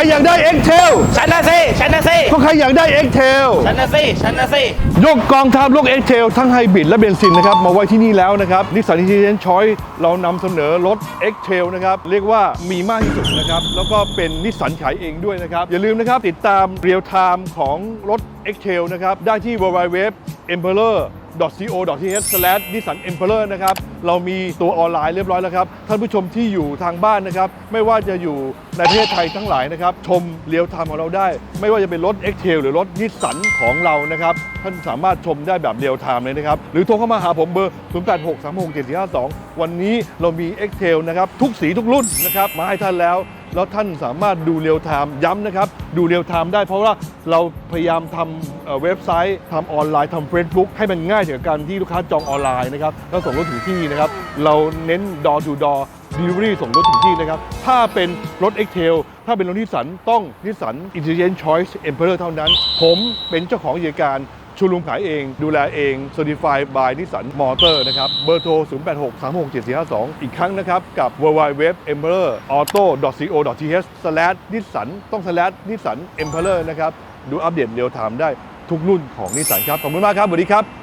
รอยากได้ X-Tail ฉันนะสิฉันนะสิก็ใครอยากได้ X-Tail ฉันนะสิฉันนะสิยกกองทัพลูก X-Tail ทั้งไฮบริดและเบนซินนะครับมาไว้ที่นี่แล้วนะครับนิสสันอินเท n นชอยเรานำเสนอรถ X-Tail นะครับเรียกว่ามีมากที่สุดนะครับแล้วก็เป็นนิสสันขายเองด้วยนะครับอย่าลืมนะครับติดตามเรียลไทม์ของรถ X-Tail นะครับได้ที่ www emperor co.th slash nissan emperor นะครับ เรามีตัวออนไลน์เรียบร้อยแล้วครับ ท่านผู้ชมที่อยู่ทางบ้านนะครับ ไม่ว่าจะอยู่ในประเทศไทยทั้งหลายนะครับ ชมเรียลไทม์ของเราได้ ไม่ว่าจะเป็นรถ X-Tail หรือรถนิสสันของเรานะครับ ท่านสามารถชมได้แบบเรียลไทม์เลยนะครับ หรือโทรเข้ามาหาผมเบอร์ 08636742วันนี้เรามี X-Tail นะครับทุกสีทุกรุ่นนะครับมาให้ท่านแล้ว แล้วท่านสามารถดูเรียลไทม์ย้ำนะครับ ดูเรียลไทม์ได้เพราะว่าเราพยายามทำเว็บไซต์ทำออนไลน์ทำ Facebook ให้มันง่ายถึงการที่ลูกค้าจองออนไลน์นะครับแล้วส่งรถถึงที่นะครับ เราเน้น door to door delivery ส่งรถถึงที่นะครับ ถ้าเป็นรถ X-Tail ถ้าเป็นรถนิสสันต้องนิสสัน Intelligent Choice Emperor เท่านั้น ผมเป็นเจ้าของกิจการ ชูรูมขายเอง ดูแลเอง Certified by Nissan Motor นะครับ เบอร์โทร 0863674452 อีกครั้งนะครับ กับ w w w e m p e r o r auto co th s nissan ต้อง slash nissan emperor นะครับ ดูอัปเดตเรียลไทม์ได้ทุกรุ่นของนิสสันครับ ขอบคุณมากครับ สวัสดีครับ